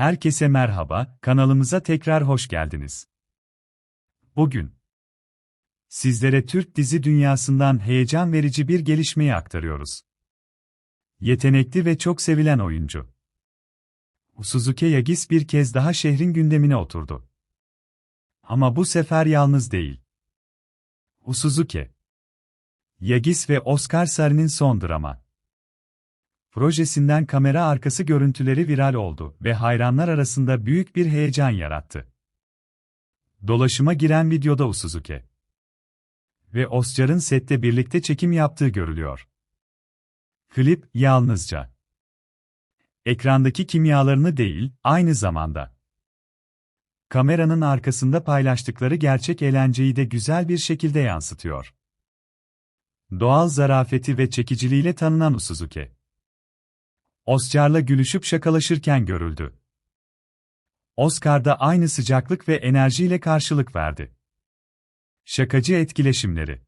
Herkese merhaba, kanalımıza tekrar hoş geldiniz. Bugün sizlere Türk dizi dünyasından heyecan verici bir gelişmeyi aktarıyoruz. Yetenekli ve çok sevilen oyuncu Suzuki Yagis bir kez daha şehrin gündemine oturdu. Ama bu sefer yalnız değil. Suzuki Yagis ve Oscar Sarı'nın son drama projesinden kamera arkası görüntüleri viral oldu ve hayranlar arasında büyük bir heyecan yarattı. Dolaşıma giren videoda Usuzuke ve Oscar'ın sette birlikte çekim yaptığı görülüyor. Klip yalnızca ekrandaki kimyalarını değil, aynı zamanda kameranın arkasında paylaştıkları gerçek eğlenceyi de güzel bir şekilde yansıtıyor. Doğal zarafeti ve çekiciliğiyle tanınan Usuzuke Oscar'la gülüşüp şakalaşırken görüldü. Oscar da aynı sıcaklık ve enerjiyle karşılık verdi. Şakacı etkileşimleri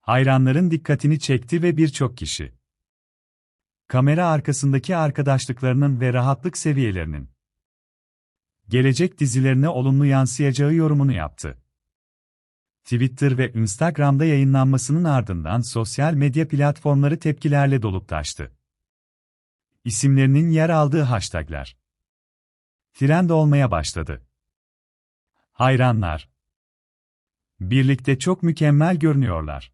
hayranların dikkatini çekti ve birçok kişi kamera arkasındaki arkadaşlıklarının ve rahatlık seviyelerinin gelecek dizilerine olumlu yansıyacağı yorumunu yaptı. Twitter ve Instagram'da yayınlanmasının ardından sosyal medya platformları tepkilerle dolup taştı isimlerinin yer aldığı hashtagler trend olmaya başladı. Hayranlar birlikte çok mükemmel görünüyorlar.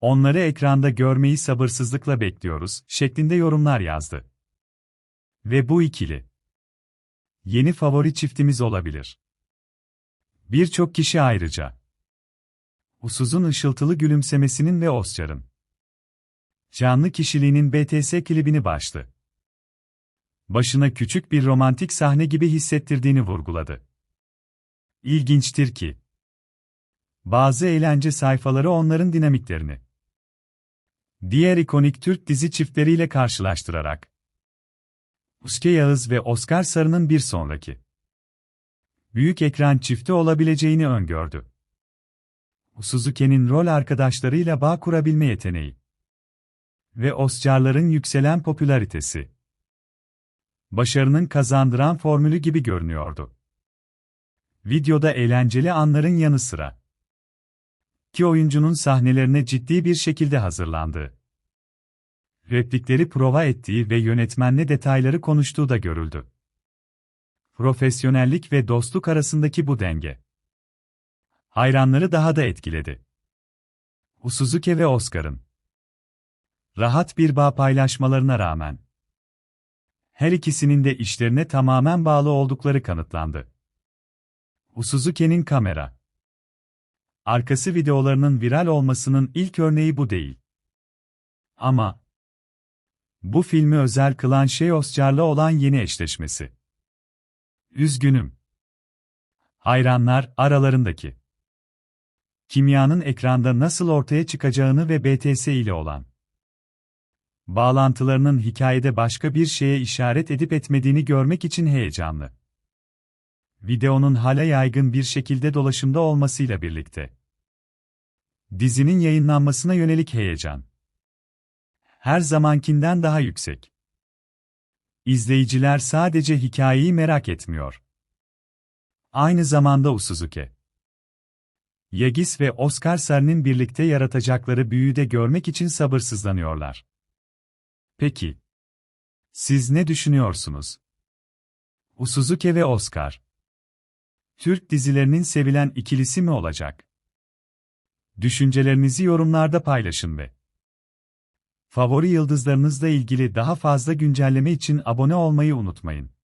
Onları ekranda görmeyi sabırsızlıkla bekliyoruz şeklinde yorumlar yazdı. Ve bu ikili yeni favori çiftimiz olabilir. Birçok kişi ayrıca Usuz'un ışıltılı gülümsemesinin ve Oscar'ın canlı kişiliğinin BTS klibini başlı. Başına küçük bir romantik sahne gibi hissettirdiğini vurguladı. İlginçtir ki, bazı eğlence sayfaları onların dinamiklerini diğer ikonik Türk dizi çiftleriyle karşılaştırarak Uske Yağız ve Oscar Sarı'nın bir sonraki büyük ekran çifti olabileceğini öngördü. Suzuki'nin rol arkadaşlarıyla bağ kurabilme yeteneği ve Oscar'ların yükselen popülaritesi. Başarının kazandıran formülü gibi görünüyordu. Videoda eğlenceli anların yanı sıra ki oyuncunun sahnelerine ciddi bir şekilde hazırlandığı, replikleri prova ettiği ve yönetmenle detayları konuştuğu da görüldü. Profesyonellik ve dostluk arasındaki bu denge hayranları daha da etkiledi. Usuzuke ve Oscar'ın rahat bir bağ paylaşmalarına rağmen. Her ikisinin de işlerine tamamen bağlı oldukları kanıtlandı. Usuzuke'nin kamera arkası videolarının viral olmasının ilk örneği bu değil. Ama bu filmi özel kılan şey Oscar'la olan yeni eşleşmesi. Üzgünüm. Hayranlar aralarındaki kimyanın ekranda nasıl ortaya çıkacağını ve BTS ile olan bağlantılarının hikayede başka bir şeye işaret edip etmediğini görmek için heyecanlı. Videonun hala yaygın bir şekilde dolaşımda olmasıyla birlikte dizinin yayınlanmasına yönelik heyecan her zamankinden daha yüksek. İzleyiciler sadece hikayeyi merak etmiyor. Aynı zamanda Usuzuke Yagis ve Oscar Sarı'nın birlikte yaratacakları büyüyü de görmek için sabırsızlanıyorlar. Peki. Siz ne düşünüyorsunuz? Usuzuke ve Oscar. Türk dizilerinin sevilen ikilisi mi olacak? Düşüncelerinizi yorumlarda paylaşın ve favori yıldızlarınızla ilgili daha fazla güncelleme için abone olmayı unutmayın.